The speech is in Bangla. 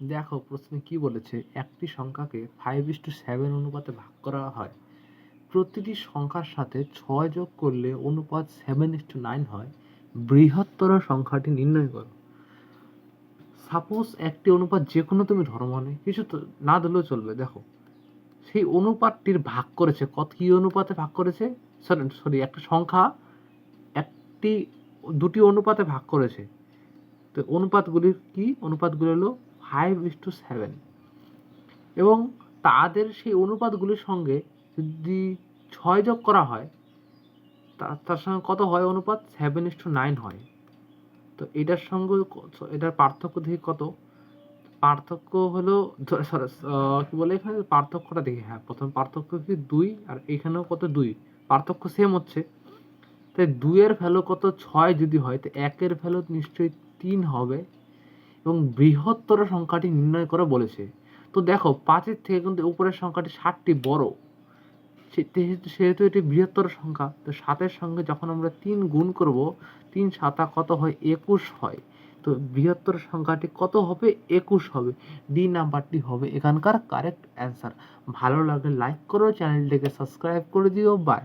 দেখো প্রশ্নে কি বলেছে? একটি সংখ্যাকে ফাইভ ইস টু সেভেন অনুপাতে ভাগ করা হয়। প্রতিটি সংখ্যার সাথে ছয় যোগ করলে অনুপাত সেভেন ইস টু নাইন হয়। বৃহত্তর সংখ্যাটি নির্ণয় করো। সাপোজ একটি অনুপাত যে কোনো তুমি ধরো মানে কিছু তো না দিলেও চলবে, দেখো। সেই অনুপাতটির ভাগ করেছে, কত কি অনুপাতে ভাগ করেছে? সরি সরি একটা সংখ্যা একটি দুটি অনুপাতে ভাগ করেছে। তো অনুপাতগুলি কি? অনুপাতগুলি হলো ফাইভ ইস টু সেভেন। এবং তাদের সেই অনুপাতগুলির সঙ্গে যদি ছয় যোগ করা হয় তার সঙ্গে কত হয় অনুপাত? সেভেন ইস টু নাইন হয়। তো এটার সঙ্গে এটার পার্থক্য দেখি কত? পার্থক্য হলো সরি কি বলে এখানে? পার্থক্যটা দেখি হ্যাঁ প্রথম পার্থক্য কি? দুই, আর এখানেও কত দুই? পার্থক্য সেম হচ্ছে। তাই দুইয়ের ভ্যালু কত? ছয় যদি হয়, তো একের ভ্যালু নিশ্চয়ই তিন হবে। এবং বৃহত্তর সংখ্যাটি নির্ণয় করে বলেছে। তো দেখো, পাঁচের থেকে কিন্তু উপরের সংখ্যাটি ষাটটি বড়। সেহেতু এটি বৃহত্তর সংখ্যা, তো সাতের সঙ্গে যখন আমরা তিন গুণ করব, তিন সাতা কত হয়? একুশ হয়। তো বৃহত্তর সংখ্যাটি কত হবে? একুশ হবে। ডি নাম্বারটি হবে এখানকার কারেক্ট অ্যান্সার ভালো লাগলে লাইক করো, চ্যানেলটিকে সাবস্ক্রাইব করে দিও। বাই